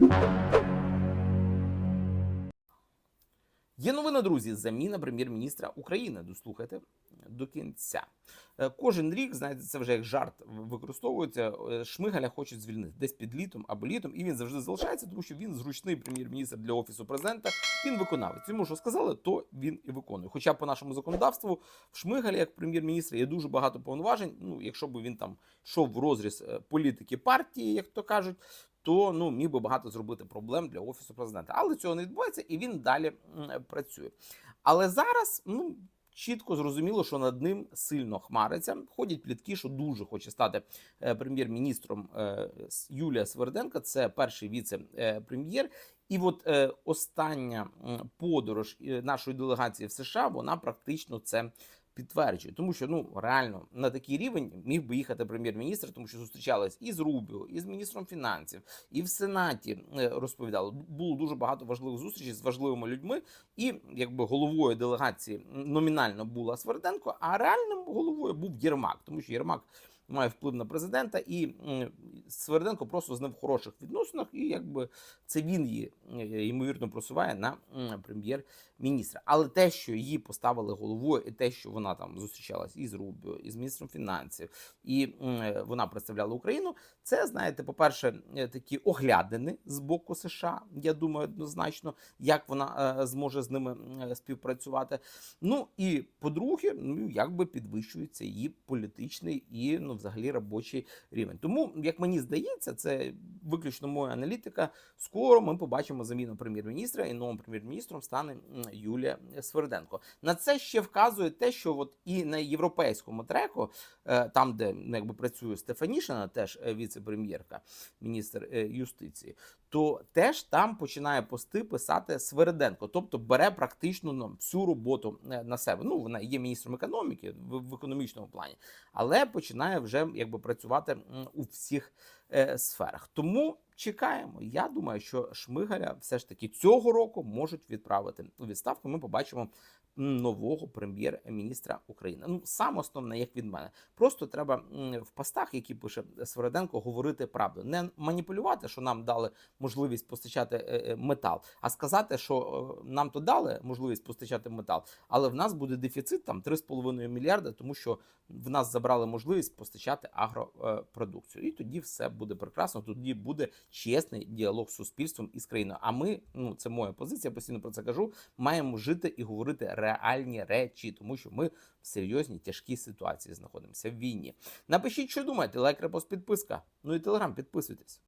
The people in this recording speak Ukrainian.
Є новина, друзі. Заміна прем'єр-міністра України. Дослухайте до кінця. Е, Кожен рік, знаєте, це вже як жарт використовується. е, Шмигаля хочуть звільнити десь під літом або літом, і він завжди залишається, тому що він зручний прем'єр-міністр для офісу президента. Він виконавець. Йому що сказали, то він і виконує. Хоча по нашому законодавству в Шмигалі, як прем'єр-міністра, є дуже багато повноважень. Ну, якщо б він там йшов в розріз е, політики партії, як то кажуть. То ну міг би багато зробити проблем для офісу президента, але цього не відбувається, і він далі працює. Але зараз ну чітко зрозуміло, що над ним сильно хмариться. Ходять плітки, що дуже хоче стати е, прем'єр-міністром е, Юлія Сверденка. Це перший віце-прем'єр. І от е, остання подорож е, нашої делегації в США вона практично це. Підтверджує, тому що ну реально на такий рівень міг би їхати прем'єр-міністр, тому що зустрічались і з Рубіо, і з міністром фінансів, і в Сенаті розповідало. розповідали. Було дуже багато важливих зустрічей з важливими людьми, і якби головою делегації номінально була Сверденко, а реальним головою був Єрмак, тому що Єрмак має вплив на президента, і Сверденко просто з ним в хороших відносинах, і якби це він її е, ймовірно просуває на прем'єр-міністра. Але те, що її поставили головою, і те, що вона там зустрічалась із Рубіо, і з міністром фінансів, і вона представляла Україну, це знаєте, по-перше, е, такі оглядини з боку США. Я думаю, однозначно, як вона е, зможе з ними співпрацювати. Ну і по-друге, ну якби підвищується її політичний і ну взагалі робочий рівень. Тому, як мені здається, це виключно моя аналітика. Скоро ми побачимо заміну прем'єр-міністра, і новим прем'єр-міністром стане Юлія Сверденко. На це ще вказує те, що от і на європейському треку, е, там, де ну, якби працює Стефанішина, теж е, віце-прем'єрка, міністр е, юстиції, то теж там починає пости писати Сверденко, тобто бере практично ну, всю роботу е, на себе. Ну, вона є міністром економіки в, економічному плані, але починає вже якби працювати у всіх е, сферах. Тому чекаємо. Я думаю, що Шмигаля все ж таки цього року можуть відправити у відставку. Ми побачимо нового прем'єр-міністра України. Ну, саме основне, як від мене, просто треба в постах, які пише Свереденко, говорити правду, не маніпулювати, що нам дали можливість постачати е, е, метал, а сказати, що е, нам то дали можливість постачати метал, але в нас буде дефіцит там 3,5 мільярда, тому що в нас забрали можливість постачати агропродукцію. І тоді все буде прекрасно. Тоді буде чесний діалог з суспільством і з країною. А ми, ну це моя позиція, постійно про це кажу. Маємо жити і говорити реальні речі, тому що ми в серйозній тяжкій ситуації знаходимося в війні. Напишіть, що думаєте, лайк, репост, підписка. Ну і телеграм, підписуйтесь.